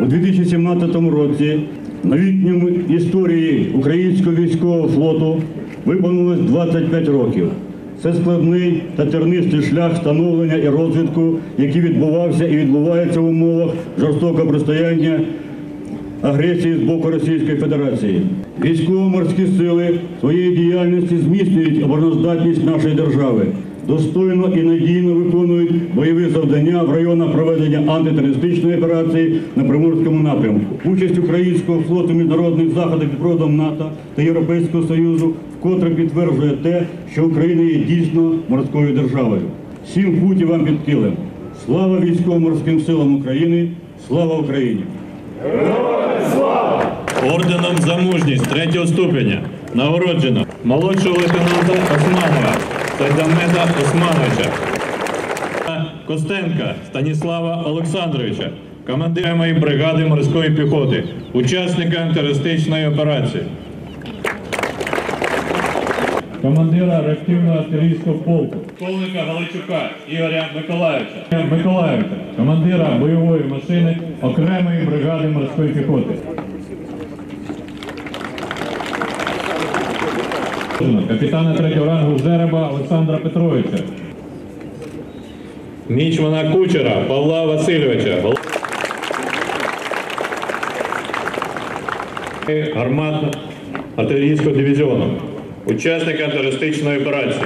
У 2017 році новітньому історії українського військового флоту виповнилось 25 років. Це складний та тернистий шлях становлення і розвитку, який відбувався і відбувається в умовах жорстокого протистояння агресії з боку Російської Федерації. Військово-морські сили своєї діяльності зміцнюють обороноздатність нашої держави достойно і надійно виконують бойові завдання в районах проведення антитерористичної операції на Приморському напрямку. Участь українського флоту міжнародних заходах під проводом НАТО та Європейського Союзу вкотре підтверджує те, що Україна є дійсно морською державою. Сім футів вам під килим. Слава військово-морським силам України! Слава Україні! Орденом за мужність третього ступеня нагороджено молодшого лейтенанта Сайдамеда Османовича, Костенка Станіслава Олександровича, командира моєї бригади морської піхоти, учасника терористичної операції. Командира реактивного артилерійського полку, полковника Галичука Ігоря Миколаївича, Миколаївича, командира бойової машини окремої бригади морської піхоти. Капітана третього рангу Жереба Олександра Петровича. Мічмана Кучера Павла Васильовича. гол- артилерійського дивізіону, учасника терористичної операції.